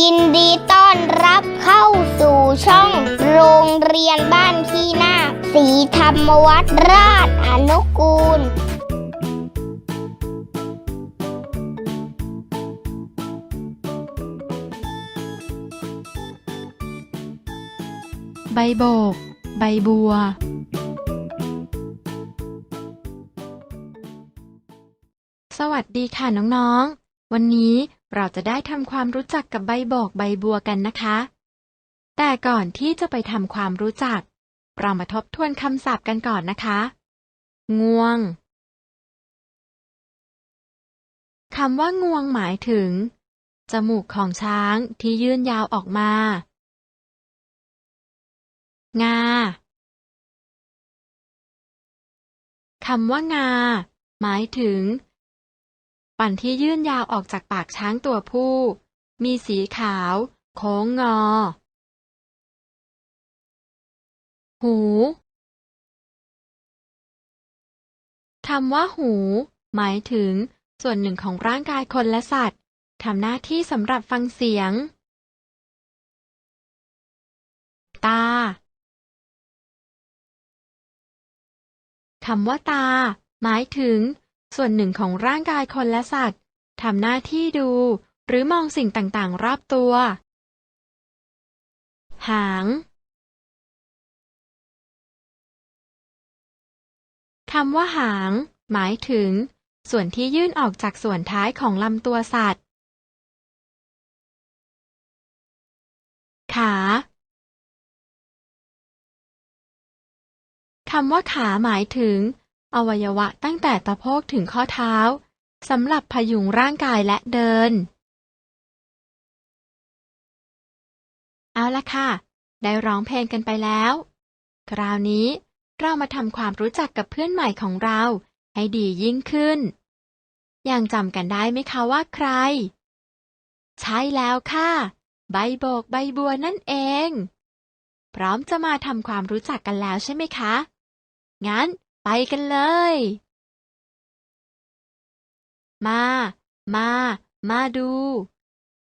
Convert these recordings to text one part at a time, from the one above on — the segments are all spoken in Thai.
ยินดีต้อนรับเข้าสู่ช่องโรงเรียนบ้านขี้นาคสีธรรมวัดราชอนุกูล ใบโบก ใบบัว สวัสดีค่ะน้องๆ วันนี้ เราจะได้ทำความรู้จักกับใบโบกใบบัวกันนะคะ แต่ก่อนที่จะไปทำความรู้จัก เรามาทบทวนคำศัพท์กันก่อนนะคะ ง่วงคำว่างวงหมายถึง จมูกของช้างที่ยื่นยาวออกมา งาคำว่างา หมายถึง ฟันที่ยื่นยาวออกจากปากช้างตัวผู้ มีสีขาว โค้งงอ หู คำว่าหู หมายถึง ส่วนหนึ่งของร่างกายคนและสัตว์ทำหน้าที่สำหรับฟังเสียง ตา คำว่าตา หมายถึง ส่วนหนึ่งของร่างกายคนและสัตว์ทำหน้าที่ดู หรือมองสิ่งต่างๆ รอบตัว หาง คำว่าหาง หมายถึง ส่วนที่ยื่นออกจากส่วนท้ายของลำตัวสัตว์ ขา คำว่าขาหมายถึง อวัยวะตั้งแต่ตะโพกถึงข้อเท้าสำหรับพยุงร่างกายและเดิน เอาละค่ะ ได้ร้องเพลงกันไปแล้ว คราวนี้เรามาทำความรู้จักกับเพื่อนใหม่ของเรา ให้ดียิ่งขึ้น ยังจำกันได้ไหมคะว่าใคร ใช่แล้วค่ะ ใบโบกใบบัวนั่นเอง พร้อมจะมาทำความรู้จักกันแล้วใช่ไหมคะ งั้น ไปกันเลย มา มา มาดู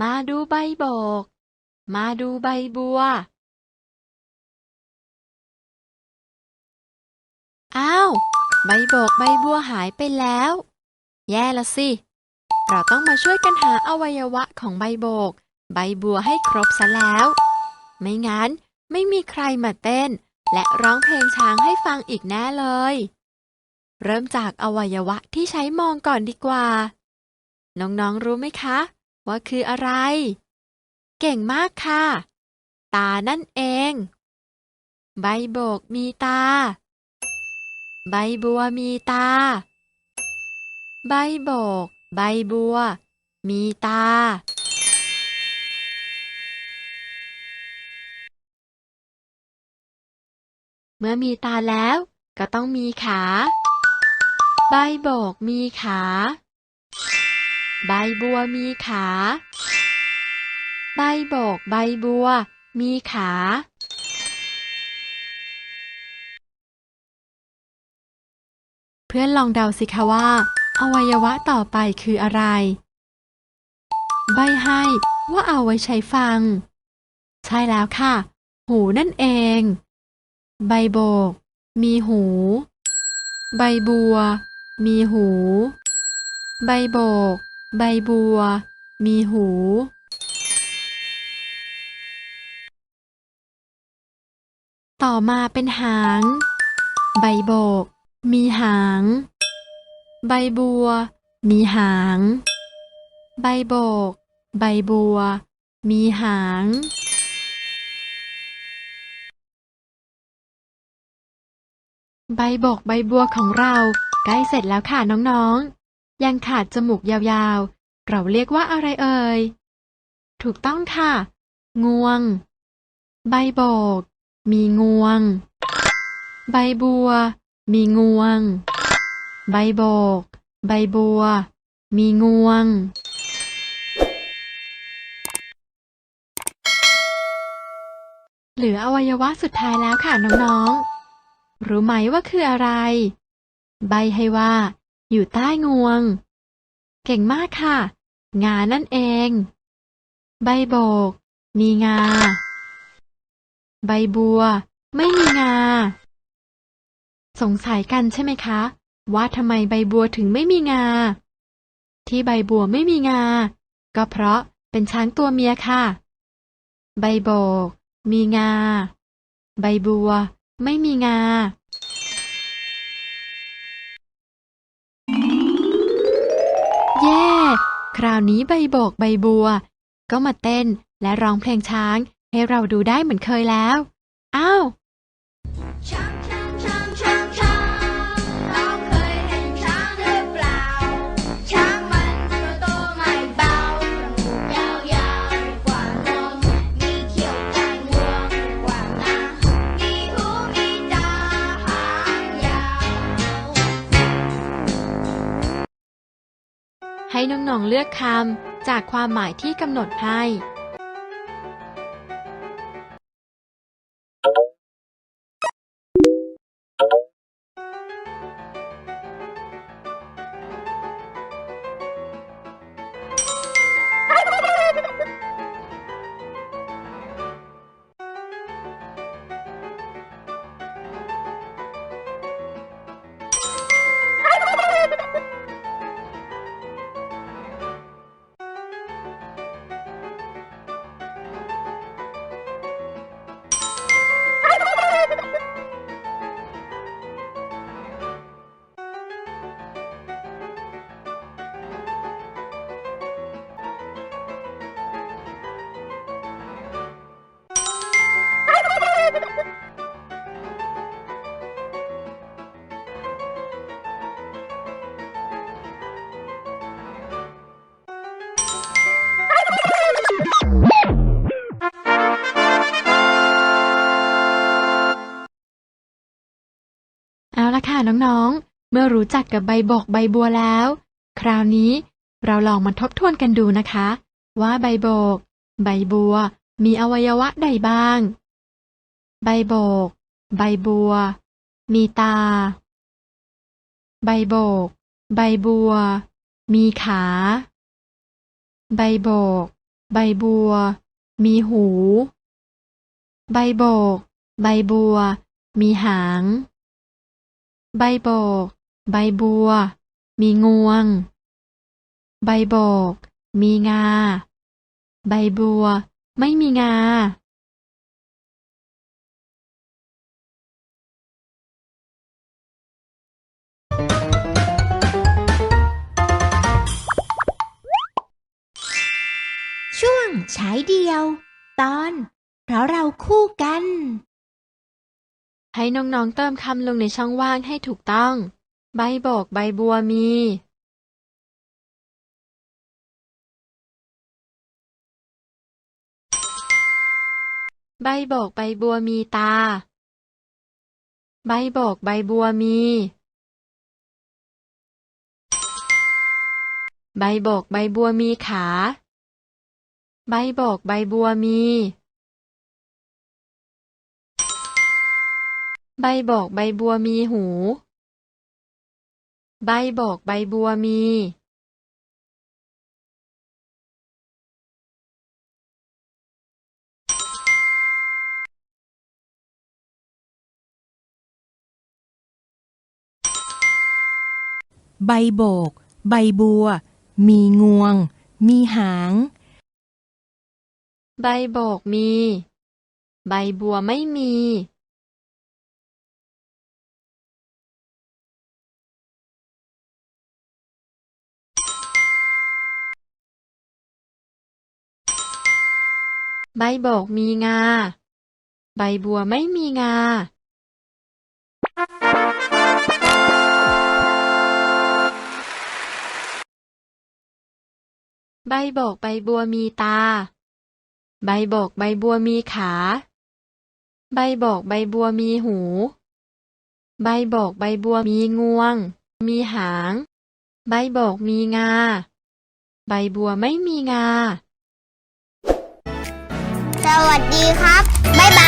มาดูใบโบกมาดูใบบัว อ้าว ใบโบกใบบัวหายไปแล้ว แย่ละสิ เราต้องมาช่วยกันหาอวัยวะของใบโบก ใบบัวให้ครบซะแล้ว ไม่งั้นไม่มีใครมาเต้น และร้องเพลงช้างให้ฟังอีกแน่เลย เริ่มจากอวัยวะที่ใช้มองก่อนดีกว่า น้องๆรู้ไหมคะ ว่าคืออะไร เก่งมากค่ะ ตานั่นเอง ใบโบกมีตา ใบบัวมีตา ใบโบก ใบบัว มีตา เมื่อมีตาแล้ว ก็ต้องมีขา ใบโบกมีขา ใบบัวมีขา ใบโบกใบบัว มีขาเพื่อนลองเดาสิคะว่า อวัยวะต่อไปคืออะไร ใบให้ว่าเอาไว้ใช้ฟัง ใช่แล้วค่ะ หูนั่นเอง ใบโบก มีหู ใบบัว มีหู ใบโบก ใบบัว มีหู ต่อมาเป็นหาง ใบโบก มีหาง ใบบัว มีหาง ใบโบก ใบบัว มีหาง ใบบกใบบัวของเราใกล้เสร็จแล้วค่ะน้องๆ ยังขาดจมูกยาวๆ เราเรียกว่าอะไรเอ่ย ถูกต้องค่ะ งวง ใบโบก มีงวง ใบบัว มีงวง ใบโบก ใบบัว มีงวงเหลืออวัยวะสุดท้ายแล้วค่ะน้องๆ รู้ไหมว่าคืออะไร ใบให้ว่า อยู่ใต้งวง เก่งมากค่ะ งานั่นเอง ใบโบก มีงา ใบบัว ไม่มีงา สงสัยกันใช่ไหมคะ ว่าทำไมใบบัวถึงไม่มีงา ที่ใบบัวไม่มีงา ก็เพราะเป็นช้างตัวเมียค่ะ ใบโบก มีงา ใบบัว ไม่มีงาเย่คราวนี้ใบโบกใบบัว ก็มาเต้นและร้องเพลงช้างให้เราดูได้เหมือนเคยแล้ว อ้าว ให้น้องๆเลือกคำจากความหมายที่กำหนดให้ น้องๆ เมื่อรู้จักกับใบโบกใบบัวแล้ว คราวนี้เราลองมาทบทวนกันดูนะคะ ว่าใบโบก ใบบัว มีอวัยวะใดบ้าง ใบโบก ใบบัว มีตา ใบโบก ใบบัว มีขา ใบโบก ใบบัว มีหู ใบโบก ใบบัว มีหาง ใบโบก ใบบัว มีงวง ใบโบก มีงา ใบบัว ไม่มีงา ช่วงฉายเดียว ตอน เพราะเราคู่กัน ให้น้องๆเติมคำลงในช่องว่างให้ถูกต้อง ใบโบกใบบัวมีใบโบกใบบัวมีตา ใบโบกใบบัวมี ใบโบกใบบัวมีขา ใบโบกใบบัวมี ใบโบกใบบัวมีหู ใบโบกใบบัวมี ใบโบก ใบบัว มีงวง มีหาง ใบโบกมี ใบบัวไม่มี ใบโบกมีงา ใบบัวไม่มีงา ใบโบกใบบัวมีตา ใบโบกใบบัวมีขา ใบโบกใบบัวมีหู ใบโบกใบบัวมีงวง มีหาง ใบโบกมีงา ใบบัวไม่มีงา สวัสดีครับ บ๊ายบาย